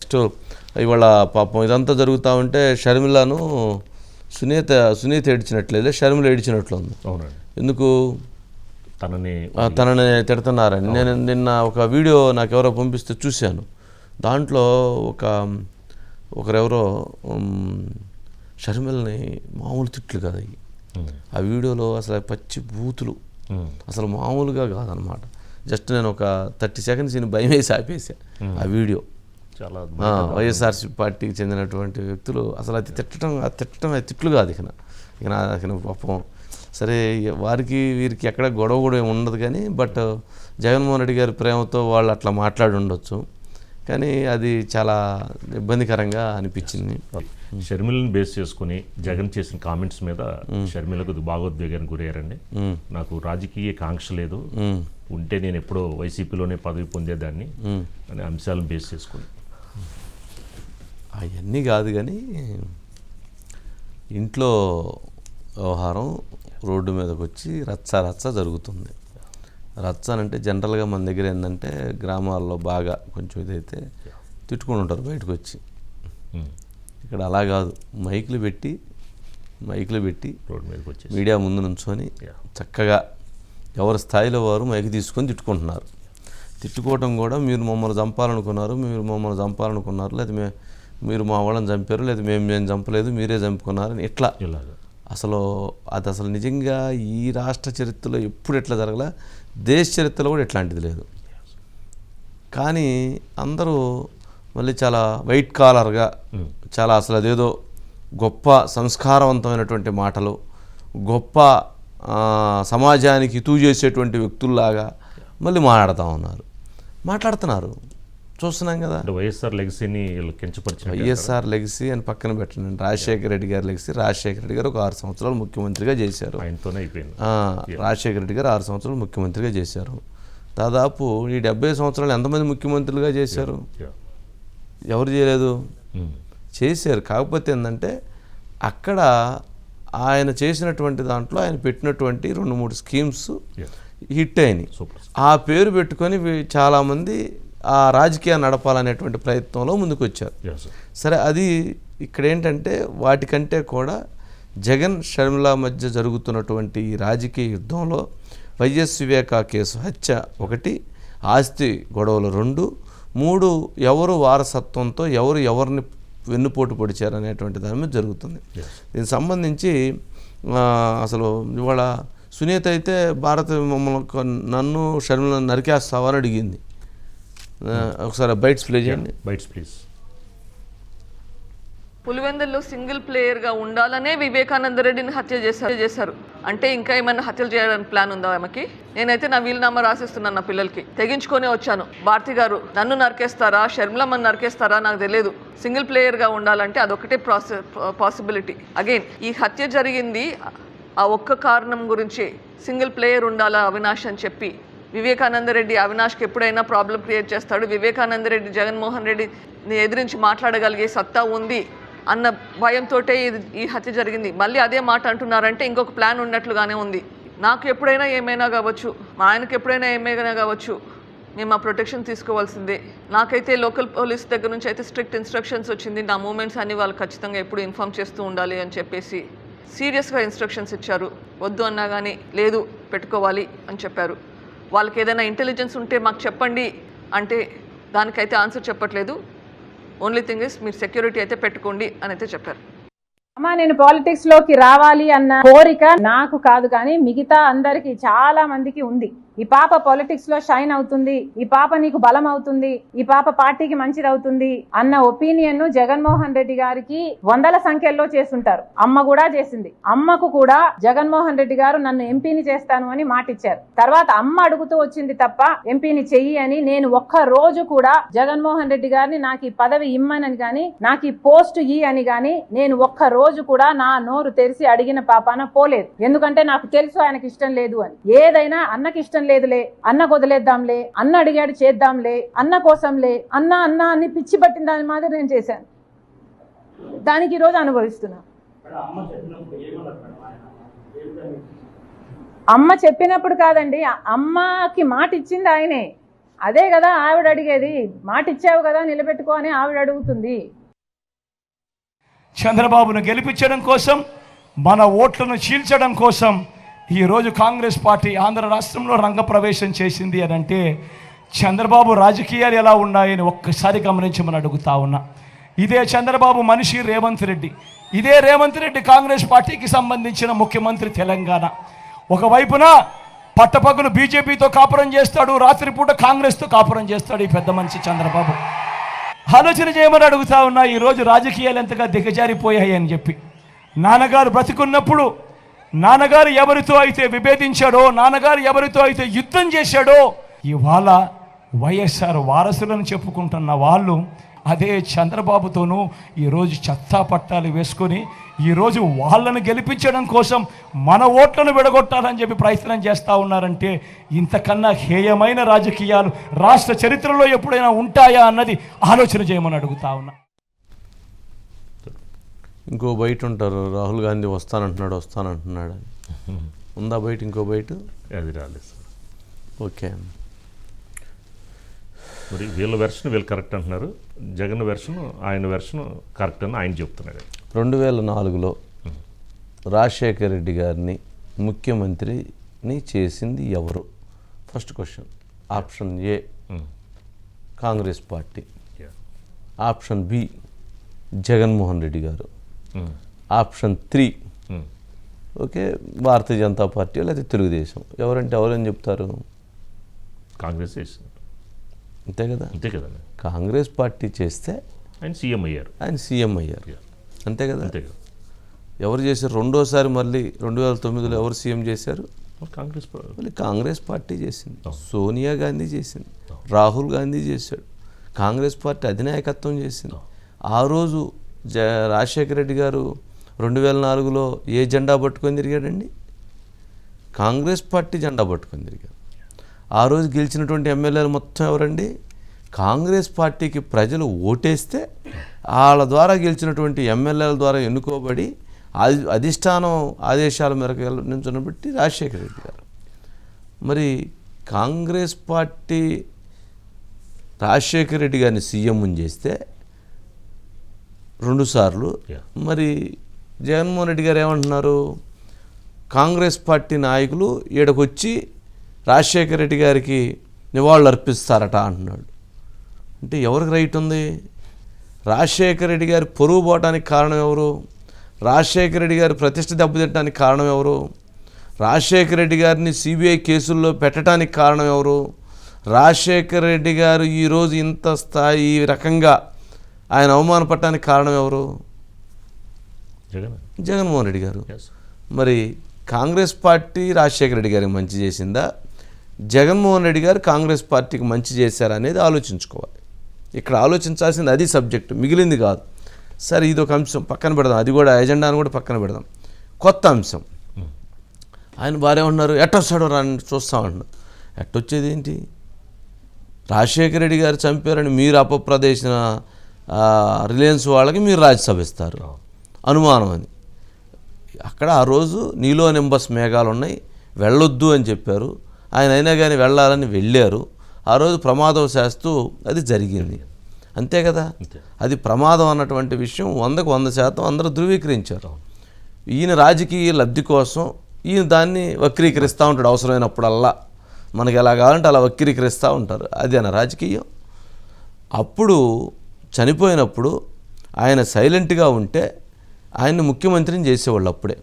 Next ఇవాళ పాపం ఇదంతా జరుగుతూ ఉంటే షర్మిలను సునీత సునీత ఏడ్చినట్లేదు షర్మిల ఏడ్చినట్లు ఉంది అవునండి. ఎందుకు? తనని తనని తిడుతున్నారని. నేను నిన్న ఒక వీడియో నాకు ఎవరో పంపిస్తే చూశాను. దాంట్లో ఒక ఒకరెవరో షర్మిలని మామూలు తిట్లు కదా ఆ వీడియోలో అసలు పచ్చి బూతులు. అసలు మామూలుగా కాదనమాట. జస్ట్ నేను ఒక థర్టీ సెకండ్స్ నేను భయం వేసి ఆపేసా ఆ వీడియో. చాలా వైఎస్ఆర్సీ పార్టీకి చెందినటువంటి వ్యక్తులు అసలు అది తిట్టడం అది తిట్టడం అది తిట్లు కాదు ఇక ఇక నా ఇక నా పాపం. సరే వారికి వీరికి ఎక్కడ గొడవ కూడా ఏమి ఉండదు కానీ బట్ జగన్మోహన్ రెడ్డి గారి ప్రేమతో వాళ్ళు అట్లా మాట్లాడి ఉండొచ్చు. కానీ అది చాలా ఇబ్బందికరంగా అనిపించింది. షర్మిలని బేస్ చేసుకుని జగన్ చేసిన కామెంట్స్ మీద షర్మిలకు భాగోద్వేగానికి గురయ్యారండి. ఉమ్, నాకు రాజకీయ కాంక్ష లేదు. ఉమ్, ఉంటే నేను ఎప్పుడో వైసీపీలోనే పదవి పొందేదాన్ని. అనే అంశాలను బేస్ చేసుకుని. అవన్నీ కాదు కానీ ఇంట్లో వ్యవహారం రోడ్డు మీదకి వచ్చి రచ్చ రచ్చ జరుగుతుంది. రచ్చ అంటే జనరల్గా మన దగ్గర ఏంటంటే గ్రామాల్లో బాగా కొంచెం ఇదైతే తిట్టుకుని ఉంటారు బయటకు వచ్చి. ఇక్కడ అలా కాదు. మైకులు పెట్టి మైకులు పెట్టి రోడ్డు మీదకి వచ్చేసి. మీడియా ముందు నుంచొని. చక్కగా ఎవరి స్థాయిలో వారు మైకి తీసుకొని తిట్టుకుంటున్నారు. తిట్టుకోవటం కూడా మీరు మమ్మల్ని చంపాలనుకున్నారు మీరు మమ్మల్ని చంపాలనుకున్నారు లేదా మీరు మా వాళ్ళని చంపారు లేదా మేము మేము చంపలేదు మీరే చంపుకున్నారు అని ఇట్లా. ఇలాగా అసలు అది అసలు నిజంగా ఈ రాష్ట్ర చరిత్రలో ఎప్పుడు ఎట్లా జరగల దేశ చరిత్రలో కూడా ఎట్లాంటిది లేదు. కానీ అందరూ మళ్ళీ చాలా వైట్ కాలర్గా చాలా అసలు అదేదో గొప్ప సంస్కారవంతమైనటువంటి మాటలు గొప్ప సమాజానికి ఇతూ చేసేటువంటి వ్యక్తుల్లాగా మళ్ళీ మాట్లాడుతూ ఉన్నారు. మాట్లాడుతున్నారు. చూస్తున్నాం కదా. అంటే వైఎస్ఆర్ లెగసీని కించపరిచిన వైఎస్ఆర్ లెగసీ అని పక్కన పెట్టండి. రాజశేఖర రెడ్డి గారి లెగసీ రాజశేఖర రెడ్డి గారు ఒక ఆరు సంవత్సరాలు ముఖ్యమంత్రిగా చేశారు. ఆయనతోనే అయిపోయింది. రాజశేఖర రెడ్డి గారు ఆరు సంవత్సరాలు ముఖ్యమంత్రిగా చేశారు. దాదాపు ఈ డెబ్బై సంవత్సరాలు ఎంతమంది ముఖ్యమంత్రులుగా చేశారు. ఎవరు చేయలేదు? చేశారు. కాకపోతే ఏంటంటే అక్కడ ఆయన చేసినటువంటి దాంట్లో ఆయన పెట్టినటువంటి రెండు మూడు స్కీమ్స్. హిట్ అయినాయి. ఆ పేరు పెట్టుకొని చాలామంది ఆ రాజకీయాన్ని నడపాలనేటువంటి ప్రయత్నంలో ముందుకు వచ్చారు. సరే అది ఇక్కడ ఏంటంటే వాటికంటే కూడా జగన్ షర్మిల మధ్య జరుగుతున్నటువంటి ఈ రాజకీయ యుద్ధంలో వైఎస్ వివేకా కేసు హత్య ఒకటి ఆస్తి గొడవలు రెండు మూడు ఎవరు వారసత్వంతో ఎవరు ఎవరిని వెన్నుపోటు పొడిచారు అనేటువంటి దాని మీద జరుగుతుంది. దీనికి సంబంధించి అసలు ఇవాళ సునీత అయితే భారత మమ్మల్ని నన్ను షర్మిలను నరికేస్తావని అడిగింది ఒకసారి బైట్స్ ప్లే చేయండి. బైట్స్ ప్లీజ్ పులివెందుల్లో సింగిల్ ప్లేయర్గా ఉండాలనే వివేకానంద రెడ్డిని హత్య చేశారు. చేశారు. అంటే ఇంకా ఏమైనా హత్యలు చేయడానికి ప్లాన్ ఉందా ఆమెకి? నేనైతే నా వీలునామా రాసిస్తున్నాను నా పిల్లలకి. తెగించుకొని వచ్చాను. భారతి గారు నన్ను నరికేస్తారా? షర్మిలమ్మని నరికేస్తారా? నాకు తెలియదు సింగిల్ ప్లేయర్గా ఉండాలంటే అదొకటే ప్రాసె పాసిబిలిటీ అగైన్ ఈ హత్య జరిగింది ఆ ఒక్క కారణం గురించి. సింగిల్ ప్లేయర్ ఉండాలా అవినాష్ అని చెప్పి. వివేకానంద రెడ్డి అవినాష్కి ఎప్పుడైనా ప్రాబ్లం క్రియేట్ చేస్తాడు? వివేకానంద రెడ్డి జగన్మోహన్ రెడ్డిని ఎదిరించి మాట్లాడగలిగే సత్తా ఉంది అన్న భయంతో ఈ హత్య జరిగింది. మళ్ళీ అదే మాట అంటున్నారంటే ఇంకొక ప్లాన్ ఉన్నట్లుగానే ఉంది. నాకు ఎప్పుడైనా ఏమైనా కావచ్చు మా ఆయనకి ఎప్పుడైనా ఏమైనా కావచ్చు మేము ఆ ప్రొటెక్షన్ తీసుకోవాల్సిందే. నాకైతే లోకల్ పోలీస్ దగ్గర నుంచి అయితే స్ట్రిక్ట్ ఇన్స్ట్రక్షన్స్ వచ్చింది. నా మూమెంట్స్ అన్ని వాళ్ళు ఖచ్చితంగా ఎప్పుడు ఇన్ఫామ్ చేస్తూ ఉండాలి అని చెప్పేసి సీరియస్గా ఇన్స్ట్రక్షన్స్ ఇచ్చారు. వద్దు అన్నా కానీ లేదు పెట్టుకోవాలి అని చెప్పారు. వాళ్ళకి ఏదైనా ఇంటెలిజెన్స్ ఉంటే మాకు చెప్పండి అంటే దానికైతే ఆన్సర్ చెప్పట్లేదు. ఓన్లీ థింగ్ ఇస్ మీరు సెక్యూరిటీ అయితే పెట్టుకోండి అని అయితే చెప్పారు. అమ్మా నేను పాలిటిక్స్లోకి రావాలి అన్న కోరిక నాకు కాదు కానీ మిగతా అందరికి చాలా మందికి ఉంది. ఈ పాప పాలిటిక్స్లో షైన్ అవుతుంది. ఈ పాప నీకు బలం అవుతుంది. ఈ పాప పార్టీకి మంచిది అవుతుంది అన్న ఒపీనియన్ జగన్మోహన్ రెడ్డి గారికి వందల సంఖ్యల్లో చేస్తుంటారు. అమ్మ కూడా చేసింది. అమ్మకు కూడా జగన్మోహన్ రెడ్డి గారు నన్ను ఎంపీని చేస్తాను అని మాటిచ్చారు. తర్వాత అమ్మ అడుగుతూ వచ్చింది తప్ప ఎంపీని చెయ్యి అని నేను ఒక్క రోజు కూడా జగన్మోహన్ రెడ్డి గారిని నాకు ఈ పదవి ఇమ్మనని గాని నాకు ఈ పోస్ట్ ఈ అని గాని నేను ఒక్క రోజు కూడా నా నోరు తెరిచి అడిగిన పాపాన పోలేదు. ఎందుకంటే నాకు తెలుసు ఆయనకి ఇష్టం లేదు అని. ఏదైనా అన్నకి ఇష్టం లేదులే అన్న వదిలేద్దాంలే అన్న అడిగాడు చేద్దాంలే అన్న కోసంలే అన్న అన్న అని పిచ్చి పట్టిన దాని మాదిరి నేను చేశాను. దానికి ఈరోజు అనుభవిస్తున్నా. అమ్మ చెప్పినప్పుడు కాదండి అమ్మకి మాట ఇచ్చింది ఆయనే. అదే కదా ఆవిడ అడిగేది మాట ఇచ్చావు కదా నిలబెట్టుకో అని ఆవిడ అడుగుతుంది. చంద్రబాబును గెలిపించడం కోసం మన ఓట్లను చీల్చడం కోసం ఈరోజు కాంగ్రెస్ పార్టీ ఆంధ్ర రాష్ట్రంలో రంగప్రవేశం చేసింది అని అంటే చంద్రబాబు రాజకీయాలు ఎలా ఉన్నాయని ఒక్కసారి గమనించమని అడుగుతా ఉన్నా. ఇదే చంద్రబాబు మనిషి రేవంత్ రెడ్డి. ఇదే రేవంత్ రెడ్డి కాంగ్రెస్ పార్టీకి సంబంధించిన ముఖ్యమంత్రి తెలంగాణ. ఒకవైపున పట్టపగలు బీజేపీతో కాపురం చేస్తాడు రాత్రిపూట కాంగ్రెస్తో కాపురం చేస్తాడు ఈ పెద్ద మనిషి చంద్రబాబు. ఆలోచన చేయమని అడుగుతా ఉన్నా ఈరోజు రాజకీయాలు ఎంతగా దిగజారిపోయాయి అని చెప్పి. నాన్నగారు బ్రతికున్నప్పుడు నాన్నగారు ఎవరితో అయితే విభేదించాడో నాన్నగారు ఎవరితో అయితే యుద్ధం చేశాడో ఇవాళ వైఎస్ఆర్ వారసులను చెప్పుకుంటున్న వాళ్ళు అదే చంద్రబాబుతోనూ ఈరోజు చెత్తా పట్టాలు వేసుకొని ఈరోజు వాళ్ళను గెలిపించడం కోసం మన ఓట్లను విడగొట్టాలని చెప్పి ప్రయత్నం చేస్తూ ఉన్నారంటే ఇంతకన్నా హేయమైన రాజకీయాలు రాష్ట్ర చరిత్రలో ఎప్పుడైనా ఉంటాయా అన్నది ఆలోచన చేయమని అడుగుతా ఉన్నా. ఇంకో బయట ఉంటారు. రాహుల్ గాంధీ వస్తానంటున్నాడు వస్తానంటున్నాడు ఉందా బయట ఇంకో బయట? అది రాలేదు సార్. ఓకే. మరి వీళ్ళ వెర్షన్ వీళ్ళు కరెక్ట్ అంటున్నారు. జగన్ వెర్షన్ ఆయన వెర్షన్ కరెక్ట్ అని ఆయన చెప్తున్నాడు. రెండు వేల నాలుగులో రాజశేఖర్ రెడ్డి గారిని ముఖ్యమంత్రిని చేసింది ఎవరు? First question option A Congress party. Option B Jaganmohan Reddy garu. Option three. Okay Bharatiya Janata Party లేదా తెలుగుదేశం. ఎవరంటే ఎవరని చెప్తారు? కాంగ్రెస్ అంతే కదా? అంతే కదండి కాంగ్రెస్ పార్టీ చేస్తే ఆయన సీఎం అయ్యారు. ఆయన సీఎం అయ్యారు. అంతే కదా? అంతే కదా. ఎవరు చేశారు? రెండోసారి మళ్ళీ రెండు వేల తొమ్మిదిలో ఎవరు సీఎం చేశారు? కాంగ్రెస్ మళ్ళీ కాంగ్రెస్ పార్టీ చేసింది. సోనియా గాంధీ చేసింది. రాహుల్ గాంధీ చేశాడు. కాంగ్రెస్ పార్టీ అధినాయకత్వం చేసింది. ఆ రోజు జ రాజశేఖర రెడ్డి గారు రెండు వేల నాలుగులో ఏ జెండా పట్టుకొని తిరిగాడండి? కాంగ్రెస్ పార్టీ జెండా పట్టుకొని తిరిగారు. ఆ రోజు గెలిచినటువంటి ఎమ్మెల్యేలు మొత్తం ఎవరండి? కాంగ్రెస్ పార్టీకి ప్రజలు ఓటేస్తే వాళ్ళ ద్వారా గెలిచినటువంటి ఎమ్మెల్యేల ద్వారా ఎన్నుకోబడి అది అధిష్టానం ఆదేశాల మేరకు నించున్న బట్టి రాజశేఖర రెడ్డి గారు. మరి కాంగ్రెస్ పార్టీ రాజశేఖర రెడ్డి గారిని సీఎం చేస్తే రెండుసార్లు Yeah. మరి జగన్మోహన్ రెడ్డి గారు ఏమంటున్నారు? కాంగ్రెస్ పార్టీ నాయకులు ఈడకొచ్చి రాజశేఖర రెడ్డి గారికి నివాళులు అర్పిస్తారట అంటున్నాడు. అంటే ఎవరికి రైట్ ఉంది? రాజశేఖర రెడ్డి గారి పొరుగు పోవడానికి కారణం ఎవరు? రాజశేఖర రెడ్డి గారి ప్రతిష్ట దెబ్బతింటడానికి కారణం ఎవరు? రాజశేఖర రెడ్డి గారిని సిబిఐ కేసుల్లో పెట్టడానికి కారణం ఎవరు? రాజశేఖర రెడ్డి గారు ఈరోజు ఇంత స్థాయి ఈ రకంగా ఆయన అవమానపడటానికి కారణం ఎవరు? జగన్ జగన్మోహన్ రెడ్డి గారు. మరి కాంగ్రెస్ పార్టీ రాజశేఖర రెడ్డి గారికి మంచి చేసిందా? జగన్మోహన్ రెడ్డి గారు కాంగ్రెస్ పార్టీకి మంచి చేశారా అనేది ఆలోచించుకోవాలి. ఇక్కడ ఆలోచించాల్సింది అది సబ్జెక్టు మిగిలింది కాదు. సరే ఇది ఒక అంశం పక్కన పెడదాం. అది కూడా ఎజెండాను కూడా పక్కన పెడదాం. కొత్త అంశం. ఆయన భార్య ఉన్నారు ఎట్టొస్తాడో రాని చూస్తామంటున్నారు ఎట్టొచ్చేది ఏంటి? రాజశేఖర రెడ్డి గారు చంపారని మీరు అపప్రదేశిన రిలయన్స్ వాళ్ళకి మీరు రాజ్యసభ ఇస్తారు. అనుమానం అని అక్కడ ఆ రోజు నీలో నింబస్ మేఘాలు ఉన్నాయి వెళ్ళొద్దు అని చెప్పారు. ఆయన అయినా కానీ వెళ్ళాలని వెళ్ళారు. ఆ రోజు ప్రమాదం చేస్తూ అది జరిగింది. అంతే కదా. అది ప్రమాదం అన్నటువంటి విషయం వందకు వంద శాతం అందరూ ధృవీకరించారు. ఈయన రాజకీయ లబ్ధి కోసం ఈయన దాన్ని వక్రీకరిస్తూ ఉంటాడు అవసరమైనప్పుడల్లా. మనకి ఎలా కావాలంటే అలా వక్రీకరిస్తూ ఉంటారు. అదేనా రాజకీయం. అప్పుడు చనిపోయినప్పుడు ఆయన సైలెంట్గా ఉంటే ఆయన్ని ముఖ్యమంత్రిని చేసేవాళ్ళు అప్పుడే.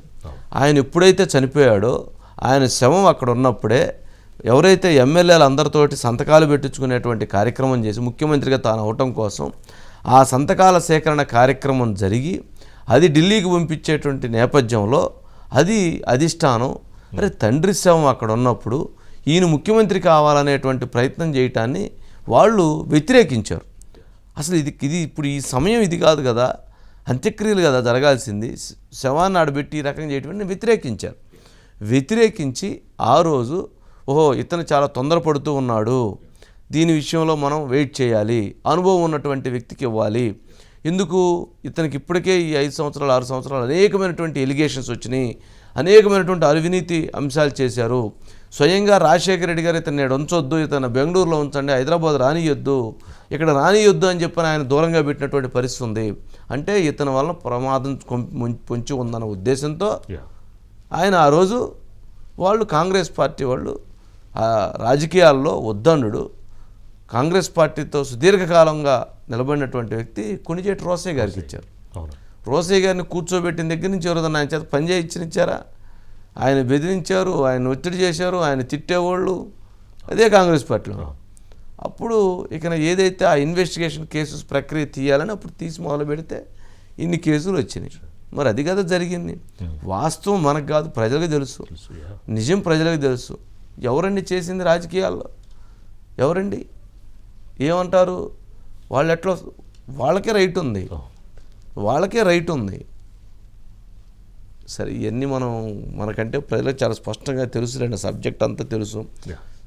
ఆయన ఎప్పుడైతే చనిపోయాడో ఆయన శవం అక్కడ ఉన్నప్పుడే ఎవరైతే ఎమ్మెల్యేలు అందరితోటి సంతకాలు పెట్టించుకునేటువంటి కార్యక్రమం చేసి ముఖ్యమంత్రిగా తాను అవటం కోసం ఆ సంతకాల సేకరణ కార్యక్రమం జరిగి అది ఢిల్లీకి పంపించేటువంటి నేపథ్యంలో అది అధిష్టానం అరే తండ్రి శవం అక్కడ ఉన్నప్పుడు ఈయన ముఖ్యమంత్రి కావాలనేటువంటి ప్రయత్నం చేయటాన్ని వాళ్ళు వ్యతిరేకించారు. అసలు ఇది ఇది ఇప్పుడు ఈ సమయం ఇది కాదు కదా. అంత్యక్రియలు కదా జరగాల్సింది. శ- శవాన్ని ఆడబెట్టి ఈ రకంగా చేయటం వ్యతిరేకించారు. వ్యతిరేకించి ఆ రోజు ఓహో ఇతను చాలా తొందరపడుతూ ఉన్నాడు. దీని విషయంలో మనం వెయిట్ చేయాలి. అనుభవం ఉన్నటువంటి వ్యక్తికి ఇవ్వాలి. ఎందుకు? ఇతనికి ఇప్పటికే ఈ ఐదు సంవత్సరాలు ఆరు సంవత్సరాలు అనేకమైనటువంటి ఎలిగేషన్స్ వచ్చినాయి. అనేకమైనటువంటి అవినీతి అంశాలు చేశారు. స్వయంగా రాజశేఖర రెడ్డి గారు ఇతను నేడు ఉంచొద్దు ఇతను బెంగళూరులో ఉంచండి హైదరాబాద్ రానియొద్దు ఇక్కడ రానియొద్దు అని చెప్పని ఆయన దూరంగా పెట్టినటువంటి పరిస్థితి ఉంది. అంటే ఇతని వలన ప్రమాదం పొంచి ఉందన్న ఉద్దేశంతో ఆయన ఆ రోజు వాళ్ళు కాంగ్రెస్ పార్టీ వాళ్ళు ఆ రాజకీయాల్లో ఉద్దండు కాంగ్రెస్ పార్టీతో సుదీర్ఘకాలంగా నిలబడినటువంటి వ్యక్తి కొనిచేటి రోసయ్య గారికి ఇచ్చారు. అవును. రోసయ్య గారిని కూర్చోబెట్టిన దగ్గర నుంచి ఎవరైనా ఆయన చేత పని చేయించనిచ్చారా? ఆయన బెదిరించారు ఆయన ఒత్తిడి చేశారు ఆయన తిట్టేవాళ్ళు అదే కాంగ్రెస్ పార్టీలో. అప్పుడు ఇక ఏదైతే ఆ ఇన్వెస్టిగేషన్ కేసెస్ ప్రక్రియ తీయాలని అప్పుడు తీసి మొదలు పెడితే ఇన్ని కేసులు వచ్చినాయి. మరి అది కదా జరిగింది. వాస్తవం మనకు కాదు ప్రజలకు తెలుసు. నిజం ప్రజలకు తెలుసు. ఎవరండి చేసింది రాజకీయాల్లో? ఎవరండి? ఏమంటారు? వాళ్ళు ఎట్లా వాళ్ళకే రైట్ ఉంది. వాళ్ళకే రైట్ ఉంది. సరే ఇవన్నీ మనం మనకంటే ప్రజలకు చాలా స్పష్టంగా తెలుసులేండి సబ్జెక్ట్ అంతా తెలుసు.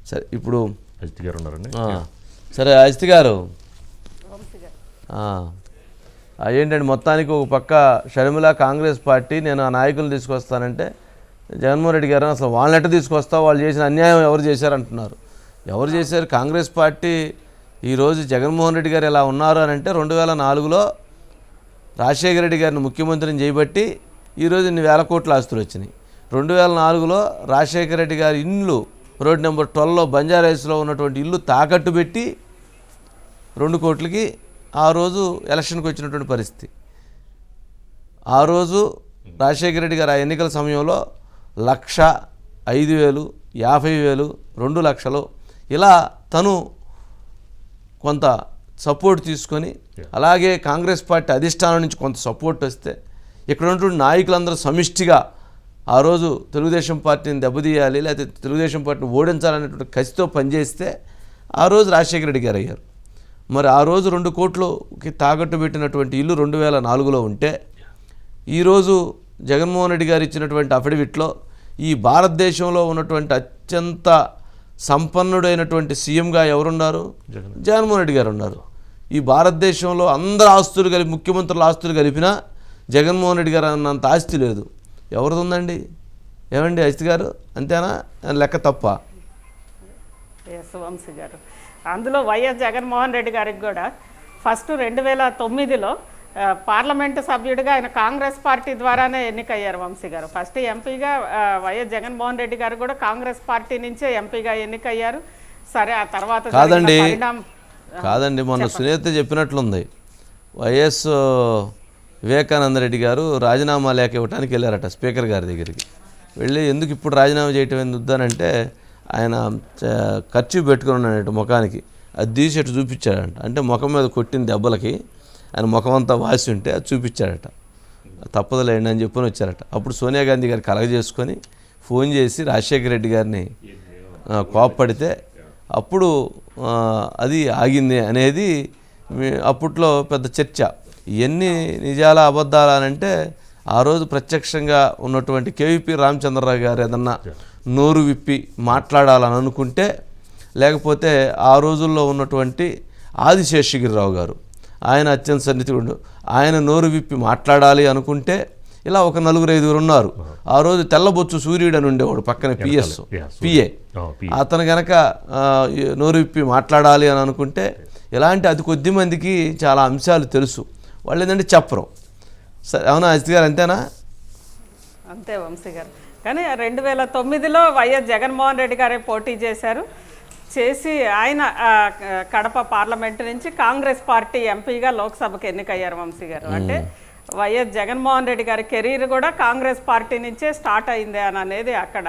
సరే ఇప్పుడు అజిత్ గారు ఉన్నారండి. సరే అజిత్ గారు. ఏంటండి మొత్తానికి ఒక పక్క షర్మిల కాంగ్రెస్ పార్టీ నేను ఆ నాయకులు తీసుకొస్తానంటే జగన్మోహన్ రెడ్డి గారు అసలు వాళ్ళని ఎట్ట తీసుకొస్తా వాళ్ళు చేసిన అన్యాయం ఎవరు చేశారంటున్నారు? ఎవరు చేశారు? కాంగ్రెస్ పార్టీ ఈరోజు జగన్మోహన్ రెడ్డి గారు ఎలా ఉన్నారు అని అంటే రెండు వేల నాలుగులో రాజశేఖర రెడ్డి గారిని ముఖ్యమంత్రిని చేయబట్టి ఈరోజు ఇన్ని వేల కోట్ల ఆస్తులు వచ్చినాయి. రెండు వేల నాలుగులో రాజశేఖర రెడ్డి గారి ఇల్లు రోడ్ నెంబర్ ట్వెల్వ్లో బంజారాయిస్లో ఉన్నటువంటి ఇల్లు తాకట్టు పెట్టి రెండు కోట్లకి ఆ రోజు ఎలక్షన్కి వచ్చినటువంటి పరిస్థితి. ఆ రోజు రాజశేఖర రెడ్డి గారు ఆ ఎన్నికల సమయంలో లక్ష ఐదు వేలు యాభై వేలు రెండు లక్షలు ఇలా తను కొంత సపోర్ట్ తీసుకొని అలాగే కాంగ్రెస్ పార్టీ అధిష్టానం నుంచి కొంత సపోర్ట్ వస్తే ఇక్కడ ఉన్నటువంటి నాయకులందరూ సమిష్టిగా ఆ రోజు తెలుగుదేశం పార్టీని దెబ్బతీయాలి లేకపోతే తెలుగుదేశం పార్టీని ఓడించాలనేటువంటి కసితో పనిచేస్తే ఆ రోజు రాజశేఖర రెడ్డి గారు అయ్యారు. మరి ఆ రోజు రెండు కోట్లుకి తాకట్టు పెట్టినటువంటి ఇల్లు రెండు వేల నాలుగులో ఉంటే ఈరోజు జగన్మోహన్ రెడ్డి గారు ఇచ్చినటువంటి అఫిడవిట్లో ఈ భారతదేశంలో ఉన్నటువంటి అత్యంత సంపన్నుడైనటువంటి సీఎంగా ఎవరున్నారు? జగన్మోహన్ రెడ్డి గారు ఉన్నారు. ఈ భారతదేశంలో అందరు ఆస్తులు కలిపి ముఖ్యమంత్రుల ఆస్తులు కలిపినా జగన్మోహన్ రెడ్డి గారు అన్నంత ఆస్తి లేదు. ఎవరిది ఉందండి ఏమండి అజిత్ గారు? అంతేనా? లెక్క తప్ప. వంశీ గారు. అందులో వైఎస్ జగన్మోహన్ రెడ్డి గారికి కూడా ఫస్ట్ రెండు వేల తొమ్మిదిలో పార్లమెంటు సభ్యుడిగా ఆయన కాంగ్రెస్ పార్టీ ద్వారానే ఎన్నికయ్యారు వంశీ గారు. ఫస్ట్ ఎంపీగా వైఎస్ జగన్మోహన్ రెడ్డి గారు కూడా కాంగ్రెస్ పార్టీ నుంచే ఎంపీగా ఎన్నికయ్యారు. సరే ఆ తర్వాత కాదండి. కాదండి మొన్న సునీత చెప్పినట్లుంది. వైఎస్ వివేకానంద రెడ్డి గారు రాజీనామా లేఖ ఇవ్వడానికి వెళ్ళారట స్పీకర్ గారి దగ్గరికి. వెళ్ళి ఎందుకు ఇప్పుడు రాజీనామా చేయటం ఎందుకు ఆయన చ- ఖర్చు పెట్టుకుని ఉన్నాడట ముఖానికి. అది తీసి అటు చూపించాడంట. అంటే ముఖం మీద కొట్టిన దెబ్బలకి ఆయన ముఖం అంతా వాసి ఉంటే అది చూపించాడట. తప్పదులేండి అని చెప్పని వచ్చారట. అప్పుడు సోనియా గాంధీ గారు కలగజేసుకొని ఫోన్ చేసి రాజశేఖర రెడ్డి గారిని ఆ, కోప్పడితే అప్పుడు అది ఆగింది అనేది అప్పట్లో పెద్ద చర్చ. ఇవన్నీ నిజాల అబద్ధాలా అని అంటే ఆ రోజు ప్రత్యక్షంగా ఉన్నటువంటి కేవీపీ రామచంద్రరావు గారు ఏదన్నా నోరు విప్పి మాట్లాడాలని అనుకుంటే లేకపోతే ఆ రోజుల్లో ఉన్నటువంటి ఆదిశేషగిరిరావు గారు ఆయన అత్యంత సన్నిహితుడు ఆయన నోరు విప్పి మాట్లాడాలి అనుకుంటే ఇలా ఒక నలుగురు ఐదుగురు ఉన్నారు ఆ రోజు తెల్లబొచ్చు సూర్యుడు అని ఉండేవాడు పక్కన పిఎస్. పిఏ. అతను గనక ఈ నోరు విప్పి మాట్లాడాలి అని అనుకుంటే ఇలాంటి అతి కొద్ది మందికి చాలా అంశాలు తెలుసు వాళ్ళు ఏంటంటే చెప్పరు. సరే అవునా అజిత్ గారు అంతేనా? అంతే వంశీ గారు. కానీ రెండు వేల తొమ్మిదిలో వైఎస్ జగన్మోహన్ రెడ్డి గారే పోటీ చేశారు. చేసి ఆయన కడప పార్లమెంటు నుంచి కాంగ్రెస్ పార్టీ ఎంపీగా లోక్సభకు ఎన్నికయ్యారు వంశీ గారు. అంటే వైఎస్ జగన్మోహన్ రెడ్డి గారి కెరీర్ కూడా కాంగ్రెస్ పార్టీ నుంచే స్టార్ట్ అయింది అని అనేది అక్కడ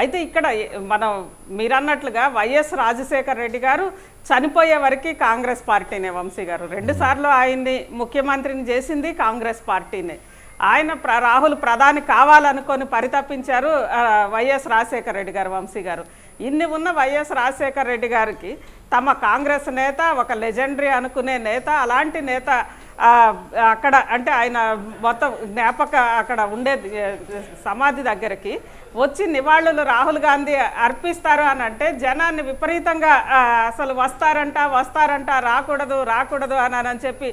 అయితే ఇక్కడ మనం మీరన్నట్లుగా వైఎస్ రాజశేఖర రెడ్డి గారు చనిపోయే వరకు కాంగ్రెస్ పార్టీనే వంశీ గారు. రెండుసార్లు ఆయన్ని ముఖ్యమంత్రిని చేసింది కాంగ్రెస్ పార్టీనే. ఆయన ప్ర రాహుల్ ప్రధాని కావాలనుకొని పరితపించారు వైఎస్ రాజశేఖర రెడ్డి గారు వంశీ గారు. ఇన్ని ఉన్న వైఎస్ రాజశేఖర రెడ్డి గారికి తమ కాంగ్రెస్ నేత ఒక లెజెండరీ అనుకునే నేత అలాంటి నేత అక్కడ అంటే ఆయన మొత్తం జ్ఞాపక అక్కడ ఉండే సమాధి దగ్గరికి వచ్చి నివాళులు రాహుల్ గాంధీ అర్పిస్తారు అని అంటే జనాన్ని విపరీతంగా అసలు వస్తారంట వస్తారంట రాకూడదు రాకూడదు అని అని చెప్పి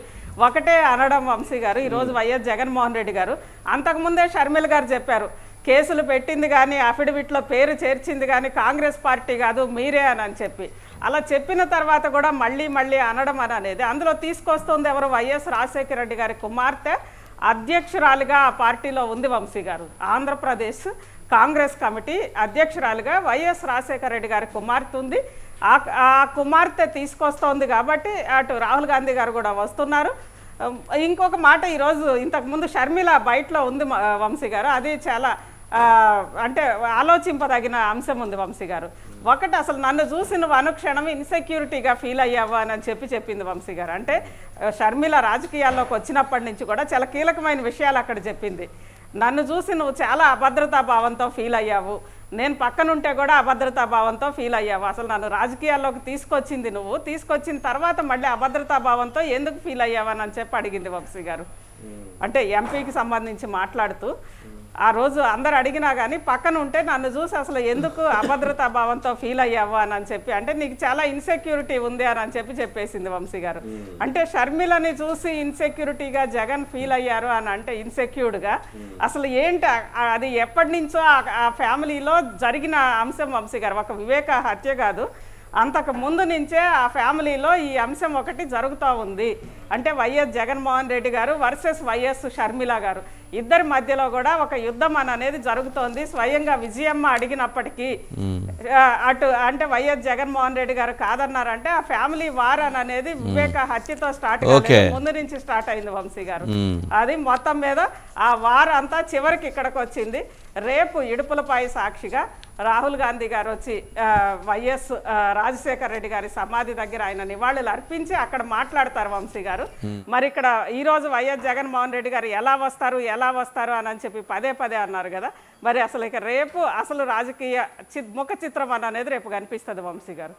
ఒకటే అనడం వంశీ గారు. ఈరోజు వైఎస్ జగన్మోహన్ రెడ్డి గారు. అంతకుముందే షర్మిల గారు చెప్పారు కేసులు పెట్టింది కానీ అఫిడవిట్లో పేరు చేర్చింది కానీ కాంగ్రెస్ పార్టీ కాదు మీరే అని అని చెప్పి. అలా చెప్పిన తర్వాత కూడా మళ్ళీ మళ్ళీ అనడం అని అనేది. అందులో తీసుకొస్తుంది ఎవరు? వైఎస్ రాజశేఖర రెడ్డి గారి కుమార్తె అధ్యక్షురాలిగా ఆ పార్టీలో ఉంది వంశీ గారు. ఆంధ్రప్రదేశ్ కాంగ్రెస్ కమిటీ అధ్యక్షురాలుగా వైఎస్ రాజశేఖర రెడ్డి గారి కుమార్తె ఉంది. ఆ ఆ కుమార్తె తీసుకొస్తోంది కాబట్టి అటు రాహుల్ గాంధీ గారు కూడా వస్తున్నారు. ఇంకొక మాట ఈరోజు ఇంతకుముందు షర్మిల బయటలో ఉంది వంశీ గారు. అది చాలా అంటే ఆలోచింపదగిన అంశం ఉంది వంశీ గారు. ఒకటి అసలు నన్ను చూసిన అనుక్షణం ఇన్సెక్యూరిటీగా ఫీల్ అయ్యావా అని చెప్పి చెప్పింది వంశీ గారు. అంటే షర్మిల రాజకీయాల్లోకి వచ్చినప్పటి నుంచి కూడా చాలా కీలకమైన విషయాలు అక్కడ చెప్పింది. నన్ను చూసి నువ్వు చాలా అభద్రతా భావంతో ఫీల్ అయ్యావు. నేను పక్కనుంటే కూడా అభద్రతా భావంతో ఫీల్ అయ్యావు. అసలు నన్ను రాజకీయాల్లోకి తీసుకొచ్చింది నువ్వు. తీసుకొచ్చిన తర్వాత మళ్ళీ అభద్రతా భావంతో ఎందుకు ఫీల్ అయ్యావని అని చెప్పి అడిగింది వంశీ గారు. అంటే ఎంపీకి సంబంధించి మాట్లాడుతూ ఆ రోజు అందరు అడిగినా కానీ పక్కన ఉంటే నన్ను చూసి అసలు ఎందుకు అభద్రతా భావంతో ఫీల్ అయ్యావు అని అని చెప్పి అంటే నీకు చాలా ఇన్సెక్యూరిటీ ఉంది అని అని చెప్పి చెప్పేసింది వంశీ గారు. అంటే షర్మిలని చూసి ఇన్సెక్యూరిటీగా జగన్ ఫీల్ అయ్యారు అని అంటే ఇన్సెక్యూర్డ్గా అసలు ఏంటి అది ఎప్పటి నుంచో ఆ ఫ్యామిలీలో జరిగిన అంశం వంశీ గారు. ఒక వివేక హత్య కాదు. అంతకు ముందు నుంచే ఆ ఫ్యామిలీలో ఈ అంశం ఒకటి జరుగుతూ ఉంది. అంటే వైఎస్ జగన్మోహన్ రెడ్డి గారు వర్సెస్ వైఎస్ షర్మిల గారు. ఇద్దరి మధ్యలో కూడా ఒక యుద్ధం అని అనేది జరుగుతోంది. స్వయంగా విజయమ్మ అడిగినప్పటికీ అటు అంటే వైఎస్ జగన్మోహన్ రెడ్డి గారు కాదన్నారంటే ఆ ఫ్యామిలీ వార్ అని అనేది వివేక హత్యతో స్టార్ట్. ముందు నుంచి స్టార్ట్ అయింది వంశీ గారు. అది మొత్తం మీద ఆ వార్ అంతా చివరికి ఇక్కడికి వచ్చింది. రేపు ఇడుపులపై సాక్షిగా రాహుల్ గాంధీ గారు వచ్చి వైఎస్ రాజశేఖర్ రెడ్డి గారి సమాధి దగ్గర ఆయన నివాళులు అర్పించి అక్కడ మాట్లాడతారు వంశీ గారు. మరి ఇక్కడ ఈ రోజు వైఎస్ జగన్మోహన్ రెడ్డి గారు ఎలా వస్తారు ఎలా వస్తారు అని అని చెప్పి పదే పదే అన్నారు కదా. మరి అసలు ఇక రేపు అసలు రాజకీయ చి ముఖ చిత్రం అని అనేది రేపు కనిపిస్తుంది వంశీ గారు.